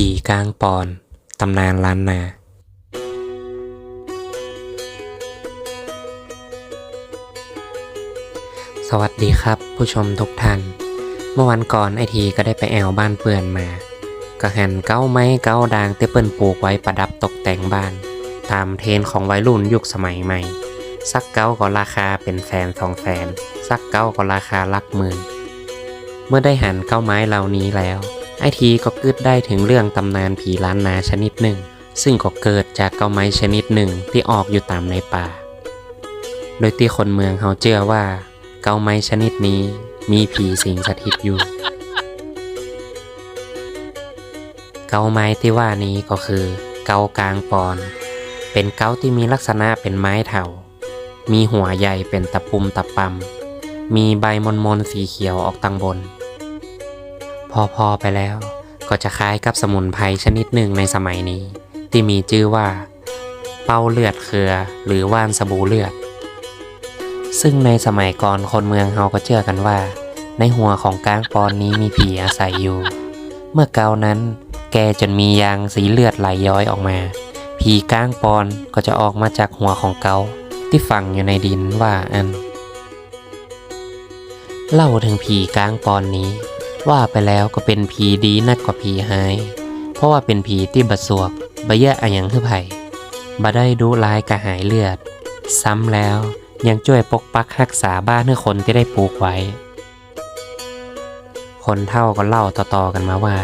ผีกลางปอน ตำนานล้านนา สวัสดีครับผู้ชมทุกท่าน เมื่อวันก่อนไอทีก็ได้ไปแอวบ้านเปื่อนมา ก็หันเก้าไม้เก้าดางที่เปิ้นปลูกไว้ประดับตกแต่งบ้าน ตามเทรนของวัยรุ่นยุคสมัยใหม่สักเก้าก็ราคาเป็นแสนสองแสนสักเก้าก็ราคาหลักหมื่น เมื่อได้หันเก้าไม้เหล่านี้แล้ว ไอทีก็กึดได้ถึงเรื่องตำนานผีล้านนาชนิดหนึ่ง ซึ่งก็เกิดจากเก้าไม้ชนิดหนึ่งที่ออกอยู่ตามในป่า โดยที่คนเมืองเขาเชื่อว่า เก้าไม้ชนิดนี้มีผีสิงสถิตอยู่ เกาไม้ที่ว่านี้ก็คือ เกากลางปอน เป็นเกาที่มีลักษณะเป็นไม้เถา มีหัวใหญ่เป็นตะปุ่มตะปำมีใบมนมนสีเขียวออกตังบน พอพอไปแล้ว ก็จะคล้ายกับสมุนไพรชนิดหนึ่งในสมัยนี้ ที่มีชื่อว่า เป้าเลือดเครือหรือว่านสบู่เลือด ซึ่งในสมัยก่อนคนเมืองเฮาก็เชื่อกันว่า ในหัวของกลางปอนนี้มีผีอาศัยอยู่ เมื่อเกานั้น แกจนมียางสีเลือดไหลย้อยออกมาผีก้างปอนก็จะออกมาจากหัวของเกาที่ฝังอยู่ในดินว่าอัน เล่าถึงผีก้างปอนนี้ ว่าไปแล้วก็เป็นผีดีนักกว่าผีหาย เพราะว่าเป็นผีที่บัดสวกบะเยะอะหยังคือไผ่บ่ได้ดูร้ายกระหายเลือด ซ้ำแล้วยังช่วยปกปักรักษาบ้านให้คนที่ได้ปลูกไว้ คนเท่าก็เล่าต่อๆกันมาว่า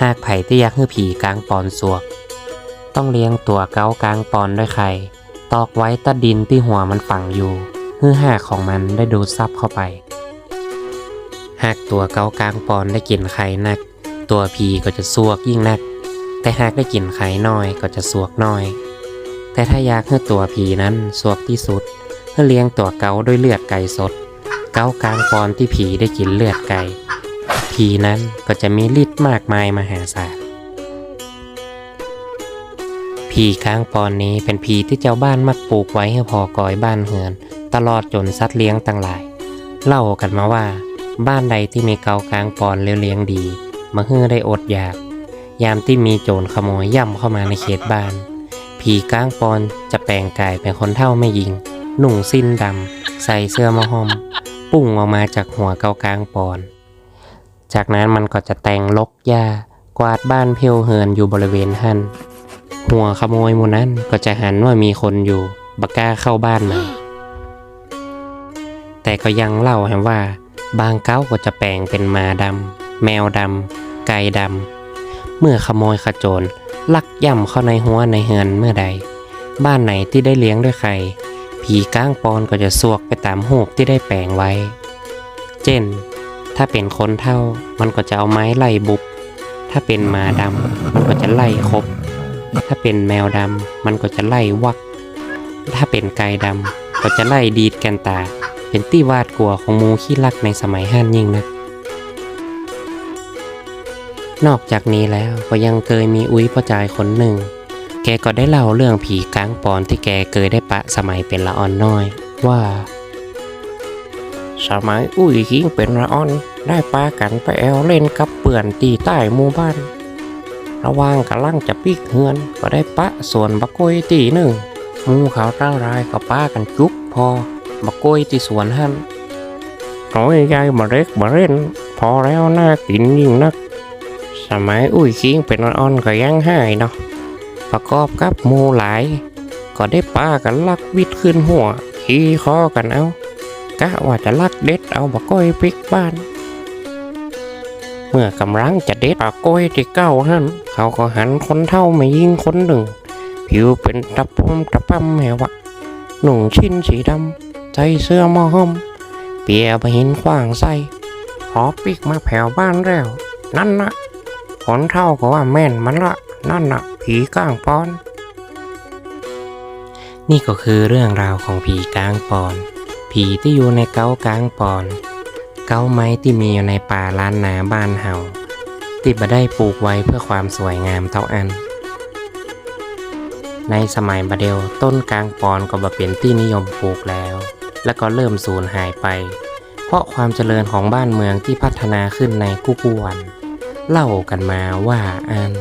หากไผ่ที่ยักษ์ฮือผีกลางปอนสวก ต้องเลี้ยงตัวเก้ากลางปอนด้วยไข่ตอกไว้ใต้ดินที่หัวมันฝังอยู่ฮือหากของมันได้ดูดซับเข้าไป หากตัวเกากลางปอนได้กินไข่นัก ตัวผีก็จะสวกยิ่งนัก แต่หากได้กินไข่น้อยก็จะสวกน้อย แต่ถ้าอยากให้ตัวผีนั้นสวกที่สุดให้เลี้ยงตัวเกาด้วยเลือดไก่สด เกากลางปอนที่ผีได้กินเลือดไก่ ผีนั้นก็จะมีฤทธิ์มากมายมหาศาลผีค้างปอนนี้เป็นผีที่เจ้าบ้านมักปลูกไว้ให้พอกอยบ้านเหือน ตลอดจนสัตว์เลี้ยงต่างหลาย เล่ากันมาว่า บ้านใดที่มีเกากลางปอนเลี้ยงดีมาเฮือได้อดอยาก ยามที่มีโจรขโมยย่ำเข้ามาในเขตบ้าน ผีก้างปอนจะแปลงกายเป็นคนเท่าไม่ยิง หนุ่งสิ้นดำใส่เสื้อมะฮอม ปุ่งออกมาจากหัวเกากลางปอน จากนั้นมันก็จะแต่งลกหญ้ากวาดบ้านเพียวเหินอยู่บริเวณหันหัวขโมยมูนั้นก็จะหันว่ามีคนอยู่บก้าเข้าบ้านมาแต่ก็ยังเล่าให้ว่า บางเก้าก็จะแปลงเป็นมาดำ แมวดำ ไก่ดำ เมื่อขโมยขโจรลักย่ำเข้าในหัวในเฮือนเมื่อใด บ้านไหนที่ได้เลี้ยงด้วยไข่ผีก้างปอนก็จะสวกไปตามหูกที่ได้แปลงไว้ เช่น ถ้าเป็นคนเท่ามันก็จะเอาไม้ไล่บุบ ถ้าเป็นมาดำมันก็จะไล่คบ ถ้าเป็นแมวดำมันก็จะไล่วัก ถ้าเป็นไก่ดำก็จะไล่ดีดแกนตา เป็นที่วาดกลัวของมูขี้ลักในสมัยห้านยิ่งนัก นอกจากนี้แล้วก็ยังเคยมีอุ้ยพ่อจายคนหนึ่ง แกก็ได้เล่าเรื่องผีก้างปอนที่แกเคยได้ปะสมัยเป็นละอ่อนน้อย ว่า สมัยอุ้ยคิงเป็นละอ่อนได้ปากันไปแอลเล่นกับเปื่อนตีใต้หมู่บ้าน ระว่างกำลังจะปิกเฮือน ก็ได้ปะส่วนบักกล้วยตีหนึ่งมูเขาเต้ารายก็ปากันจุกพอ บักกล้วยที่สวนหันโอ้ยยายมาเล็กมาเล่น พอแล้วน่ากินยิ่งนัก สมัยอุ้ยคิงเป็นอ่อนๆก็ยังให้เนาะประกอบกับมูหลาย ก็ได้ป้ากันลักวิดขึ้นหัวขี่คอกันเอากะว่าจะลักเด็ดเอาบะก้อยพริกบ้าน เมื่อกำลังจะเด็ดปะก้อยที่เก้าหันเขาก็หันคนเท่ามายิงคนหนึ่ง ผิวเป็นตะปุ่มตะปั๊มแหวะหนุ่งชิ้นสีดำ ใส่เสื้อมอหมเปียไปหินขว้างใส่พอปิกมาแผ่วบ้านแล้ว นั่นนะคนเท่าก็ว่าแม่นมันละ นั่นนะผีก้างปอน นี่ก็คือเรื่องราวของผีก้างปอน ผีที่อยู่ในเก้ากางปอน เก้าไม้ที่มีอยู่ในป่าล้านนาบ้านเฮาที่บ่ได้ปลูกไว้เพื่อความสวยงามเท่าอันในสมัยบาเดลต้นกางปอนก็บ่เป็นที่นิยมปลูกแล้ว และก็เริ่มสูญหายไป เพราะความเจริญของบ้านเมืองที่พัฒนาขึ้นในกุกวน เล่ากันมาว่าอัน